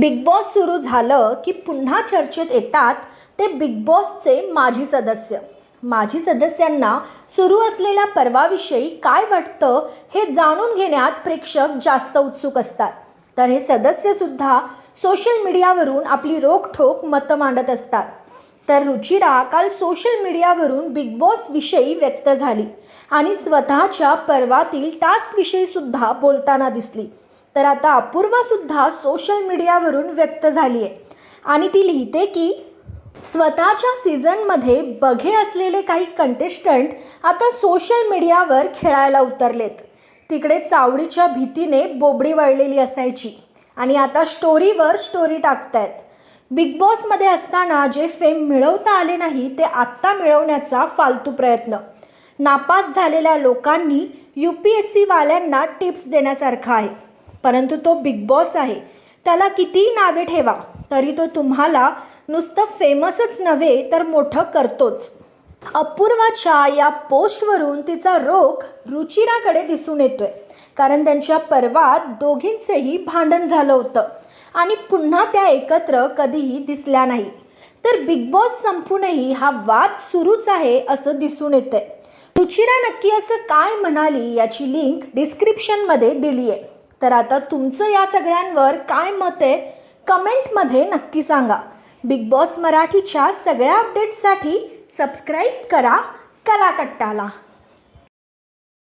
Big boss सुरू झालं की पुन्हा चर्चेत येतात ते बिग बॉसचे माजी सदस्य. माजी सदस्यांना सुरू असलेल्या पर्वाविषयी काय वाटतं हे जाणून घेण्यात प्रेक्षक जास्त उत्सुक असतात. तर हे सदस्यसुद्धा सोशल मीडियावरून आपली रोखठोक मतं मांडत असतात. तर रुचिरा काल सोशल मीडियावरून बिग बॉस विषयी व्यक्त झाली आणि स्वतःच्या पर्वातील टास्कविषयीसुद्धा बोलताना दिसली. तर आता अपूर्वासुद्धा सोशल मीडियावरून व्यक्त झाली आहे आणि ती लिहिते की स्वतःच्या सीझनमध्ये बघे असलेले काही कंटेस्टंट आता सोशल मीडियावर खेळायला उतरलेत. तिकडे चावडीच्या भीतीने बोबडी वळलेली असायची. आणि आता स्टोरीवर स्टोरी टाकतायत. बिग बॉसमध्ये असताना जे फेम मिळवता आले नाही ते आत्ता मिळवण्याचा फालतू प्रयत्न. नापास झालेल्या लोकांनी यू पी एस सीवाल्यांना टिप्स देण्यासारखा आहे. परंतु तो बिग बॉस आहे. त्याला कितीही नावे ठेवा तरी तो तुम्हाला नुसतं फेमसच नव्हे तर मोठं करतोच. अपूर्वाच्या या पोस्टवरून तिचा रोख रुचिराकडे दिसून येतोय. कारण त्यांच्या पर्वात दोघींचेही भांडण झालं होतं. आणि पुन्हा त्या एकत्र कधीही दिसल्या नाही. तर बिग बॉस संपूनही हा वाद सुरूच आहे असं दिसून येतंय. रुचिरा नक्की असं काय म्हणाली याची लिंक डिस्क्रिप्शनमध्ये दिली आहे तर आता तुमचं या सगळ्यांवर काय मत आहे कमेंटमध्ये नक्की सांगा. बिग बॉस मराठीच्या सगळ्या अपडेट्ससाठी सबस्क्राईब करा कलाकट्टाला.